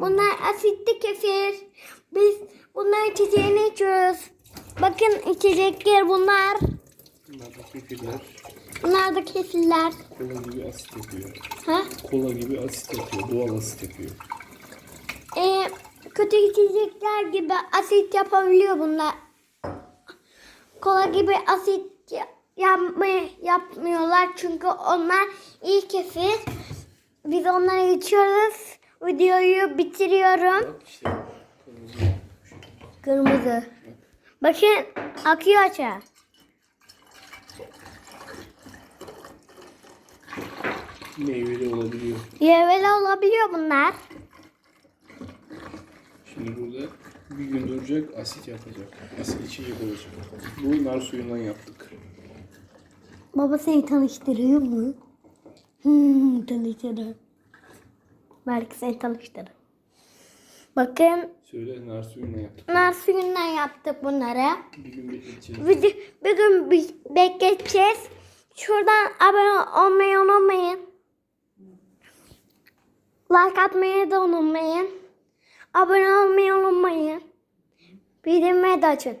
bunlar asitli kefir. Biz bunlar içeceğini içiyoruz. Bakın içecekler bunlar. Bunlar da kefirler. Bunlar da kefirler. Kola gibi asit yapıyor. Ha? Kola gibi asit yapıyor. Doğal asit yapıyor. Ee, kötü içecekler gibi asit yapabiliyor bunlar. Kola gibi asit ya- yapmaya yapmıyorlar çünkü onlar iyi kefir. Biz onları içiyoruz. Videoyu bitiriyorum. Bak işte. Kırmızı. Kırmızı. Bakın akıyor aşağı. Meyveli olabiliyor. Yeveli olabiliyor bunlar. Şimdi burada bir gün duracak, asit yapacak. Asit içecek olacak. Bu nar suyundan yaptık. Baba seni tanıştırıyor mu? Hmm, tanıştırır. Belki seni tanıştırır. Bakın Söyle nar suyundan yaptık. nar suyundan yaptık bunları. Bir gün bekleteceğiz. Bir, bir gün bekleteceğiz. Şuradan abone olmayı unutmayın. Like atmayı da unutmayın. Abone olmayı unutmayın. Bildirimleri de açın.